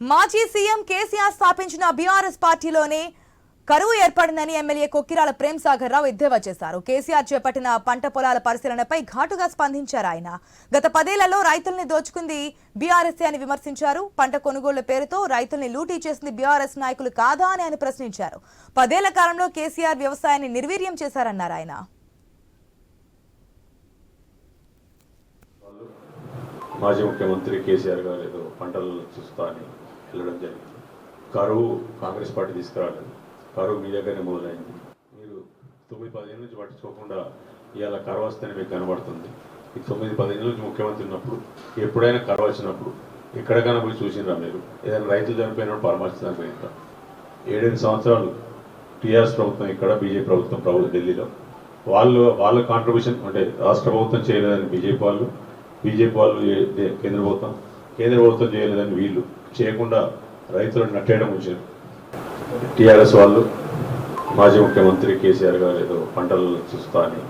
మాజీ సీఎం కేసీఆర్ స్థాపించిన బీఆర్ఎస్ పార్టీలోనే కరువు ఏర్పడిందని ఎమ్మెల్యే కొక్కిరాల ప్రేమ్ సాగర్ రావు ఎద్దేవా చేశారు. కేసీఆర్ చేపట్టిన పంట పొలాల పరిశీలనపై ఘాటుగా స్పందించారు ఆయన. గత పదేళ్ళలో రైతుల్ని దోచుకుంది బీఆర్ఎస్ అని విమర్శించారు. పంట కొనుగోళ్ళ పేరుతో రైతుల్ని లూటీ చేసింది బీఆర్ఎస్ నాయకులు కాదా అని ఆయన ప్రశ్నించారు. పదేళ్ళ కాలంలో కేసీఆర్ వ్యవసాయాన్ని నిర్వీర్యం చేశారన్నారు ఆయన. మాజీ ముఖ్యమంత్రి కేసీఆర్ గారు ఏదో పంటలు చూస్తా అని వెళ్ళడం జరిగింది. కరువు కాంగ్రెస్ పార్టీ తీసుకురాలేదు. కరువు మీ దగ్గరనే మొదలైంది. మీరు తొమ్మిది పదిహేను నుంచి పట్టించుకోకుండా ఇవాళ కరువు వస్తేనే మీకు కనబడుతుంది. ఈ తొమ్మిది పదిహేను నుంచి ముఖ్యమంత్రి ఉన్నప్పుడు ఎప్పుడైనా కరువు వచ్చినప్పుడు ఎక్కడికైనా పోయి చూసినరా మీరు? ఏదైనా రైతులు చనిపోయినప్పుడు పరామర్శించడానికి చనిపోయినరా ఏడెనిమిది సంవత్సరాలు టీఆర్ఎస్ ప్రభుత్వం ఇక్కడ బీజేపీ ప్రభుత్వం ప్రభుత్వం ఢిల్లీలో. వాళ్ళు వాళ్ళ కాంట్రిబ్యూషన్ అంటే రాష్ట్ర ప్రభుత్వం చేయలేదని బీజేపీ వాళ్ళు బీజేపీ వాళ్ళు ఏ- కేంద్ర ప్రభుత్వం కేంద్ర ప్రభుత్వం చేయలేదని వీళ్ళు చేయకుండా రైతులను నట్టేయడం వచ్చారు. టీఆర్ఎస్ వాళ్ళు మాజీ ముఖ్యమంత్రి కేసీఆర్ గారు ఏదో పంటలు చూస్తా అని